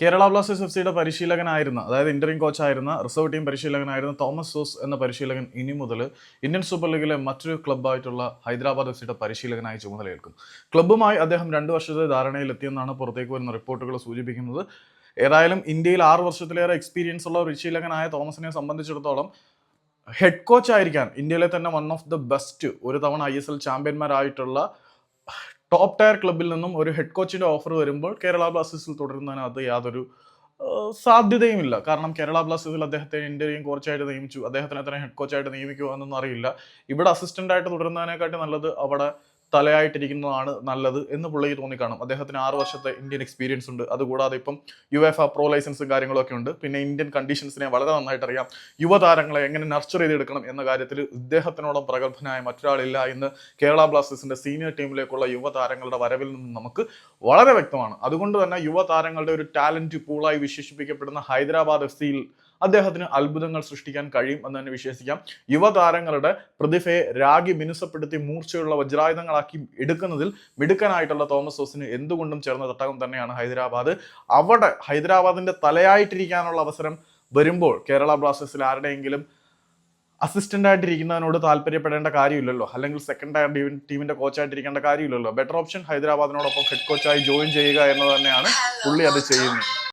Kerala Blasters F സിയുടെ പരിശീലകനായിരുന്ന അതായത് ഇന്ററിം കോച്ചായിരുന്ന റിസർവ് ടീം പരിശീലകനായിരുന്ന തോമസ് സോസ് എന്ന പരിശീലകൻ ഇനി മുതൽ ഇന്ത്യൻ സൂപ്പർ ലീഗിലെ മറ്റൊരു ക്ലബ്ബായിട്ടുള്ള ഹൈദരാബാദ് എഫ് സിയുടെ പരിശീലകനായി ചുമതലയേൽക്കും. ക്ലബ്ബുമായി അദ്ദേഹം രണ്ട് വർഷത്തെ ധാരണയിലെത്തിയെന്നാണ് പുറത്തേക്ക് വരുന്ന റിപ്പോർട്ടുകൾ സൂചിപ്പിക്കുന്നത്. ഏതായാലും ഇന്ത്യയിൽ ആറ് വർഷത്തിലേറെ എക്സ്പീരിയൻസ് ഉള്ള പരിശീലകനായ തോമസിനെ സംബന്ധിച്ചിടത്തോളം ഹെഡ് കോച്ചായിരിക്കാൻ ഇന്ത്യയിലെ തന്നെ വൺ ഓഫ് ദ ബെസ്റ്റ് ഒരു തവണ ഐ എസ് എൽ ചാമ്പ്യന്മാരായിട്ടുള്ള ടോപ്പ് ടയർ ക്ലബിൽ നിന്നും ഒരു ഹെഡ് കോച്ചിന്റെ ഓഫർ വരുമ്പോൾ കേരള ബ്ലാസ്റ്റേഴ്സിൽ തുടരുന്നതിനകത്ത് യാതൊരു സാധ്യതയും സാധ്യതയുമില്ല. കാരണം കേരള ബ്ലാസ്റ്റേഴ്സിൽ അദ്ദേഹത്തെ ഇന്ത്യയും കോച്ചായിട്ട് നിയമിച്ചു. അദ്ദേഹത്തിനെ തന്നെ ഹെഡ് കോച്ചായിട്ട് നിയമിക്കുക എന്നൊന്നും അറിയില്ല. ഇവിടെ അസിസ്റ്റന്റ് ആയിട്ട് തുടരുന്നതിനെക്കാട്ടി നല്ലത് അവിടെ തലയായിട്ടിരിക്കുന്നതാണ് നല്ലത് എന്ന് പുള്ളിക്ക് തോന്നിക്കാണും. അദ്ദേഹത്തിന് ആറ് വർഷത്തെ ഇന്ത്യൻ എക്സ്പീരിയൻസ് ഉണ്ട്. അതുകൂടാതെ ഇപ്പം യു എഫ് പ്രോ ലൈസൻസും കാര്യങ്ങളൊക്കെ ഉണ്ട്. പിന്നെ ഇന്ത്യൻ കണ്ടീഷൻസിനെ വളരെ നന്നായിട്ട് അറിയാം യുവതാരങ്ങളെ എങ്ങനെ നർച്ചർ ചെയ്തെടുക്കണം എന്ന കാര്യത്തിൽ ഇദ്ദേഹത്തിനോളം പ്രഗത്ഭനായ മറ്റൊരാളില്ല എന്ന് കേരള ബ്ലാസ്റ്റേഴ്സിന്റെ സീനിയർ ടീമിലേക്കുള്ള യുവതാരങ്ങളുടെ വരവിൽ നിന്ന് നമുക്ക് വളരെ വ്യക്തമാണ്. അതുകൊണ്ട് തന്നെ യുവതാരങ്ങളുടെ ഒരു ടാലന്റ് പൂളായി വിശേഷിപ്പിക്കപ്പെടുന്ന ഹൈദരാബാദ് എഫ് സിയിൽ അദ്ദേഹത്തിന് അത്ഭുതങ്ങൾ സൃഷ്ടിക്കാൻ കഴിയും എന്ന് തന്നെ വിശ്വസിക്കാം. യുവതാരങ്ങളുടെ പ്രതിഭയെ രാഗി മിനുസപ്പെടുത്തി മൂർച്ചയുള്ള വജ്രായുധങ്ങളാക്കി എടുക്കുന്നതിൽ മിടുക്കനായിട്ടുള്ള തോമസ് ഹോസിന് എന്തുകൊണ്ടും ചേർന്ന തട്ടകം തന്നെയാണ് ഹൈദരാബാദ്. അവിടെ ഹൈദരാബാദിന്റെ തലയായിട്ടിരിക്കാനുള്ള അവസരം വരുമ്പോൾ കേരള ബ്ലാസ്റ്റേഴ്സിൽ ആരുടെയെങ്കിലും അസിസ്റ്റന്റ് ആയിട്ടിരിക്കുന്നതിനോട് താല്പര്യപ്പെടേണ്ട കാര്യമില്ലല്ലോ. അല്ലെങ്കിൽ സെക്കൻഡ് ടയർ ടീമിന്റെ കോച്ചായിട്ടിരിക്കേണ്ട കാര്യമില്ലല്ലോ. ബെറ്റർ ഓപ്ഷൻ ഹൈദരാബാദിനോടൊപ്പം ഹെഡ് കോച്ചായി ജോയിൻ ചെയ്യുക എന്നത് തന്നെയാണ് പുള്ളി അത് ചെയ്യുന്നത്.